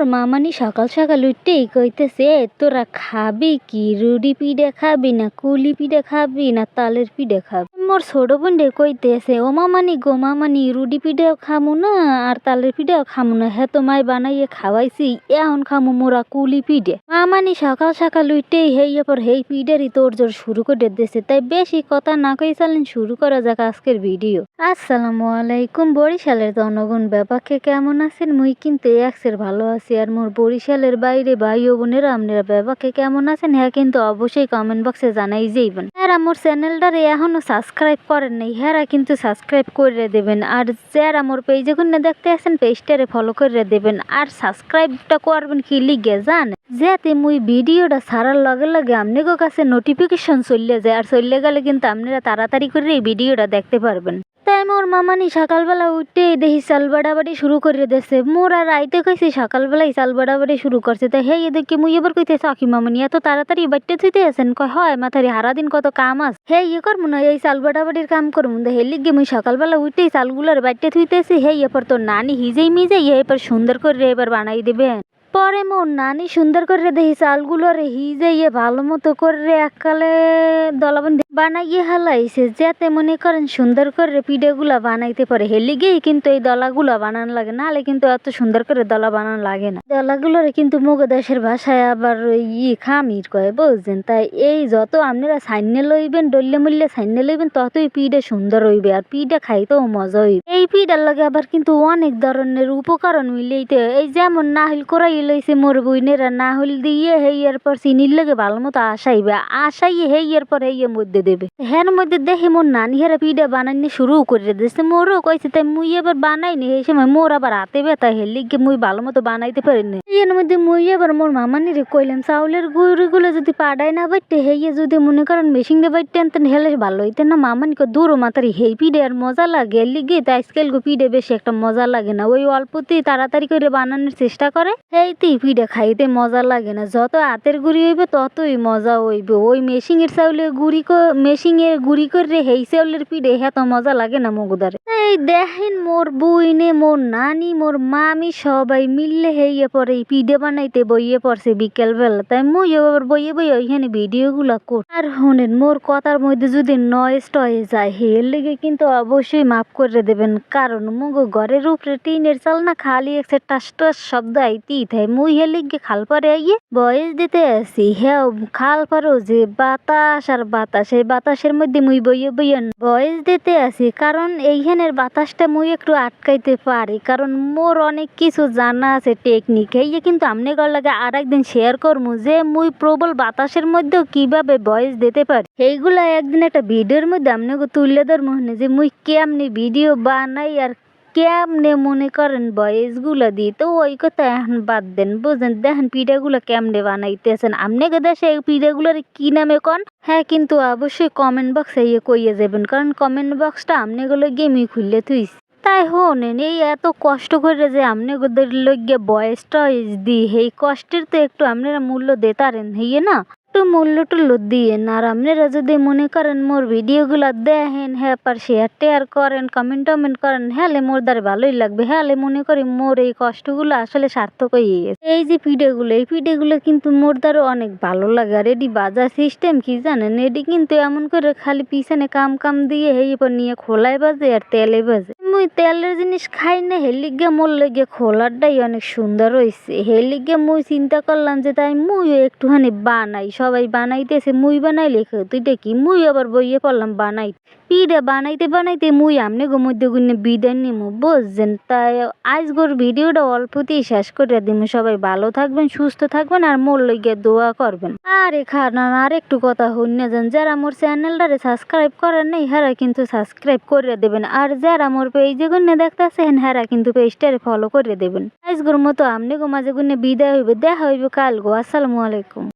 মোর মামানি সকাল সকাল উঠতেই কইতেছে, তোরা খাবি কি? রুডি পিঠে খাবি না, কুলি পিঠে খাবি না, তালের পিঠে খাবি? মোর ছোট বোনরে কইতেছে ও মামানি গো মামানি, রুটি পিঠেও খামু না, আর তালের পিঠেও খামু না হ্যাঁ তো মাই বানাইয়ে খাওয়াইছি, এখন খামু মোরা কুলি পিঠে। মামানি সকাল সকাল উঠতেই হেই পর হেই পিঠেরই তোর জোর শুরু করে দিয়েছে তাই বেশি কথা না কই চালেন শুরু করা যাক আজকের ভিডিও। আসসালামু আলাইকুম, বরিশালের জনগণ ব্যাপাকে কেমন আছেন? মুই কিন্তু একসের ভালো আছি, আর মোর বরিশালের বাইরে ভাই ও বোনেরা, আপনারা ব্যাপাকে কেমন আছেন? হ্যাঁ কিন্তু অবশ্যই কমেন্ট বক্সে জানাই যাইবেন। আর আমার চ্যানেলটারে এখনও সাবস্ক্রাইব করেন নাই, হেরা কিন্তু সাবস্ক্রাইব করে দেবেন। আর যারা আমার পেজে না দেখতে আসেন পেজটারে ফলো করে দেবেন। আর সাবস্ক্রাইবটা করবেন কি লিগে জান যাতে মুই ভিডিওটা সারার লগে লগে আপনাদের কাছে নোটিফিকেশন চলে যায়। আর চলে গেলে কিন্তু আপনারা তাড়াতাড়ি করে এই ভিডিওটা দেখতে পারবেন। তাই মোর মামানি সকালবেলা উঠে দেখি চাল বাড়াবাড়ি শুরু করে দিয়েছে। মোর আর রাইতে কইছি সকালবেলাই চাল বাড়াবাড়ি শুরু করছে। তাই হে এদিকে মুই এবার কইতেছে আকি মামানি, এত তাড়াতাড়ি বাড়তে থুইতে আছেন? কয়, হয়, মাথারি হারাদিন কত কাম আছে। হে ইয়ে করব না, এই চাল বাড়াবাড়ির কাম করব না হে লিগে মুই সকালবেলা উঠেই চালগুলোর বাড়তে থুইতেছি হে, এরপর তোর নানি হিজেই মিজেই এবার সুন্দর করে এবার বানাই দেবেন। পরে মোর নানি সুন্দর করে দেখি চালগুলো রে হিজাইয়ে ভালো মতো করে এককালে দলাবন্দি বানাইয়ে হালাইছে, যাতে মনে করেন সুন্দর করে পিঠেগুলা বানাইতে পারে। হেলিগেই কিন্তু এই দলাগুলা বানানো লাগে নাহলে কিন্তু এত সুন্দর করে দলা বানানো লাগে না। দলাগুলোরে কিন্তু মুগ দেশের ভাষায় আবার ই খামির কয়, বুঝছেন? তাই এই যত আপনারা সাইনে লইবেন, ডললে মূল্যে সাইনে লইবেন, ততই পিঠে সুন্দর হইবে, আর পিঠে খাইতেও মজা হইবে। এই পিঠার লগে আবার কিন্তু অনেক ধরনের উপকরণ মিলেইতে এই যেমন নাহিল করাই লইছে মোর বইনেরা নাহল দিয়ে হেইয়ার পর চিনির লগে ভালো মতো আসাইবে আসাইয়ে হেইয়ার পর হেইয়ের মধ্যে দেবে হের মধ্যে দেখে মোর নানি হেরা পিঠা বানাইনি শুরু করে দিয়েছে মোরও কইছে তাই মুই এবার বানাইনি এই সময় মোর আবার হাতে ব্যথা হেলি গিয়ে মুই ভালো মতো বানাইতে পারিনি এর মধ্যে মুই এবার মোর মামানিরে কইলাম চাউলের গুঁড়িগুলো যদি পাড়াই না বাইতে হেইয়ে যদি মনে করেন মেশিন দিয়ে বাইতে আনতেন হেলে ভালো হইতেন না মামানি কো দূর মাতারি হেই পিঠে আর মজা লাগে এর লিগে তাই আজকাল পিঠে বেশি একটা মজা লাগে না ওই অল্পতেই তাড়াতাড়ি করে বানানোর চেষ্টা করে এইতেই পিঠে খাইতে মজা লাগে না। যত হাতের গুড়ি হইবে, ততই মজা হইবে। ওই মেশিনের চাউলে গুড়ি মেশিনের গুড়ি করে হেই চাউলের পিঠে এত মজা লাগে না মগুদারে। এই দেখেন মোর বইনে, মোর নানি, মোর মামি সবাই মিললে হেইয়ে পরে পিঠে বানাইতে বইয়ে পড়ছে বিকেল বেলা তাই মুই এবার বইয়ে বইয়ে ওইখানে ভিডিও গুলা কর। আর শোনেন, মোর কথার মধ্যে যদি নয়েজ টয়ে যায়, হের লেগে কিন্তু অবশ্যই মাফ করে দেবেন। কারণ মুগ ঘরের উপরে টিনের চাল না খালি একটা টাস টাস শব্দ আইতেই থাকে। মুই হে লিগে খাল পারে আইয়ে বয়স দিতে আসি হ্যাঁ খাল পারো যে বাতাস আর বাতাস এই বাতাসের মধ্যে মুই বইয়ে বইয়ে বয়স দিতে আসি কারণ এইখানের বাতাসটা মুই একটু আটকাইতে পারি কারণ মোর অনেক কিছু জানা আছে টেকনিক এই কিন্তু আমনে গর লাগে আর একদিন শেয়ার করমু যে মুই প্রবল বাতাসের মধ্যেও কীভাবে বয়স দিতে পারি এইগুলা একদিন একটা ভিডিওর মধ্যে আমনে তুললে ধর মনে যে মুই কেমনি ভিডিও বানাই আর কেমনে মনে করেন বয়েসগুলো দিই তো ওই কথা এখন বাদ দেন, বুঝেন? দেখেন পিঠাগুলো কেমনে বানাইতেছেন। আপনি দেশে এই পিঠাগুলোর কি নামে কন? হ্যাঁ কিন্তু অবশ্যই কমেন্ট বক্সে ইয়ে কইয়ে যাবেন, কারণ কমেন্ট বক্সটা আপনিগুলো গেমই খুললে থুইস তাই হোনেন, এই এত কষ্ট করে যে আপনি ওদের লইগে বয়স টয়েস দি এই কষ্টের তো একটু আপনারা মূল্য দেতারেন, হইয়ে না? একটু মূল্য টুল্য দিয়েন আর আপনারা যদি মনে করেন মোর ভিডিওগুলো দেখেন হ্যাঁ পার শেয়ার টেয়ার করেন কমেন্ট টমেন্ট করেন হ্যাঁ মোর দ্বারা ভালোই লাগবে। হ্যাঁ মনে করি মোর এই কষ্টগুলো আসলে সার্থক হয়ে গেছে। এই যে পিঠেগুলো এই পিঠেগুলো কিন্তু মোর দ্বারা অনেক ভালো লাগে। আর এটি বাজার সিস্টেম কি জানেন? এটি কিন্তু এমন করে খালি পিছনে কাম কাম দিয়ে এই পর নিয়ে খোলায় বাজে আর তেলে বাজে। মুই তেলের জিনিস খাই না হেলিগে মোর লেগে খোলারটাই অনেক সুন্দর হয়েছে হেলিগে মুই চিন্তা করলাম যে তাই মুই একটুখানি বানাই। সবাই বানাইতেছে, মুই বানাই বানাইলে তুইটা কি? মুই আবার বইয়ে পড়লাম বানাই পিঠে বানাইতে বানাইতে মুই আমনে গো মধ্যে গুনে বিদায় নিমু, বুঝছেন? তাই আজগোর ভিডিওটা অল্পতেই শেষ করে দিমু। সবাই ভালো থাকবেন, সুস্থ থাকবেন আর মোর লইগে দোয়া করবেন। আরে খানান আর একটু কথা হইন না যান যারা মোর চ্যানেলটারে সাবস্ক্রাইব করেন নাই, হারা কিন্তু সাবস্ক্রাইব করে দেবেন। আর যারা মোর পেজে গুনে দেখতেছেন, হারা কিন্তু পেজটারে ফলো করে দেবেন। আজগোর মতো আমনে গো মাঝে গুনে বিদায় হইবে, দেখা হইবে কাল গো। আসসালামু আলাইকুম।